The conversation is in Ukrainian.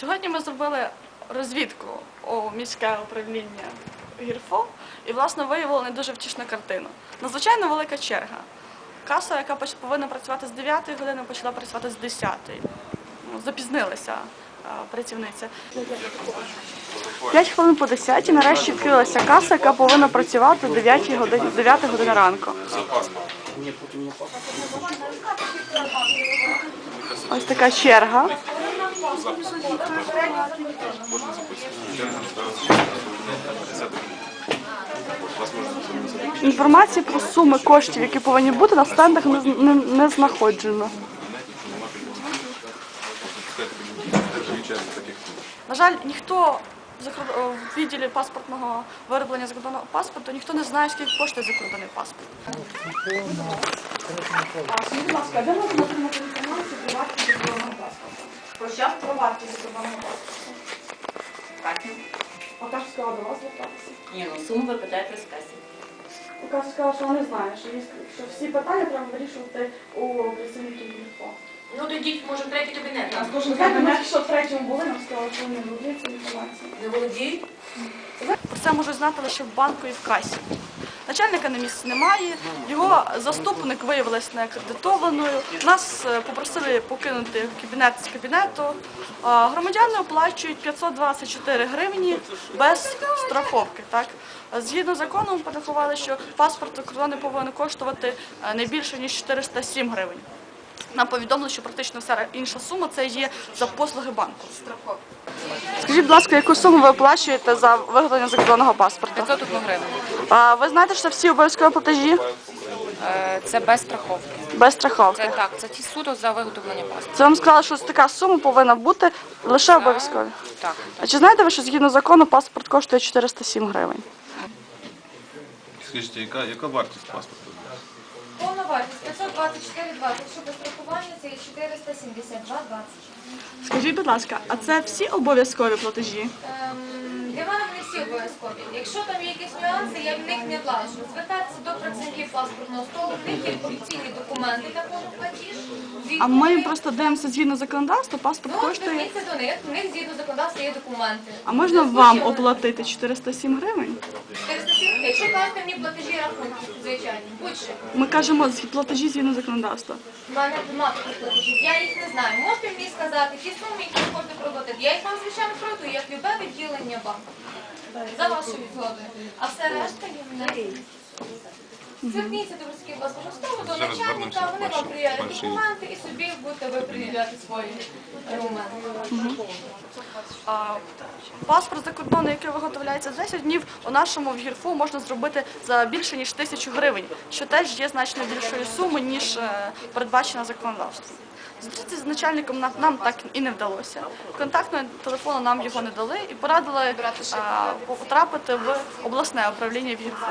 Сьогодні ми зробили розвідку у міське управління ГІРФО і, власне, виявили не дуже втішну картину. Надзвичайно велика черга. Каса, яка повинна працювати з 9 години, почала працювати з 10. Ну, запізнилася працівниця. 5 хвилин по 10 нарешті відкрилася каса, яка повинна працювати з 9 години, 9 години ранку. Ось така черга. Інформації про суми коштів, які повинні бути на стендах, не, не, не знаходжено. На жаль, ніхто в відділі паспортного вироблення закордонного паспорту ніхто не знає, скільки коштує закордонний паспорт. Будь ласка, де можна отримати інформацію про вартість закордонного паспорта? Про що? Про вартість закордонного паспорта. А Каша сказала до вас звертатися. Ні, ну суму ви питаєте з касі. Каша сказала, що вона не знає, що, всі питання треба вирішувати у працівників ГІРФО. Ну тоді, може, в третій кабінет. Скажімо, так, ми що в третьому були, нам сказали, що вони не володіють цією інформацією. Не володіють? Про це можуть знати лише в банку і в касі. Начальника на місці немає, його заступник виявилась неакредитованою. Нас е, попросили покинути кабінет з кабінету. Громадяни оплачують 524 гривні без страховки. Так? Згідно з законом, порахували, що паспорт за кордону повинен коштувати е, не більше ніж 407 гривень. Нам повідомили, що практично вся інша сума це є за послуги банку. Скажіть, будь ласка, яку суму ви оплачуєте за виготовлення закордонного паспорта? 501 гривень. А ви знаєте, що це всі обов'язкові платежі Е, Це без страховки. без страховки? Це так, це ті суто за виготовлення паспорта. Це вам сказали, що ось така сума повинна бути лише обов'язкові. Так. А чи знаєте ви, що згідно закону паспорт коштує 407 гривень? Скажіть, яка, яка вартість паспорту? Повна вартість 524,20. Якщо без страхування, це є 472,20. Скажіть, будь ласка, а це всі обов'язкові платежі? Ем, для мене вони всі обов'язкові. Якщо там є якісь нюанси, я в них не влажу. Звертатися до працівників паспортного столу, в них є офіційні документи такого платіж. А ми просто дивимося згідно законодавства, паспорт Ну, коштує. зверніться до них, них згідно законодавства є документи. А можна вам оплатити 407 гривень? 407, Якщо кажете мені платежі рахунки, звичайно, будь-що. Ми кажемо з- платежі згідно законодавства. У мене немає таких платежів, я їх не знаю. Можете мені сказати, ті суми, які ви хочете проплатити. Я їх вам звичайно продаю, як любе відділення банку. За вашою згодою. А все решта є в мене. Зверніться до міських власного столу, до начальника, вони вам приявлять документи і собі будете ви пред'являти свої аргументи. А паспорт за кордону, який виготовляється за 10 днів, у нашому в гірфу можна зробити за більше ніж тисячу гривень, що теж є значно більшою сумою, ніж е, передбачена законодавством. Зустрітися з начальником нам, нам так і не вдалося. Контактного телефону нам його не дали і порадили а, потрапити в обласне управління в гірфу.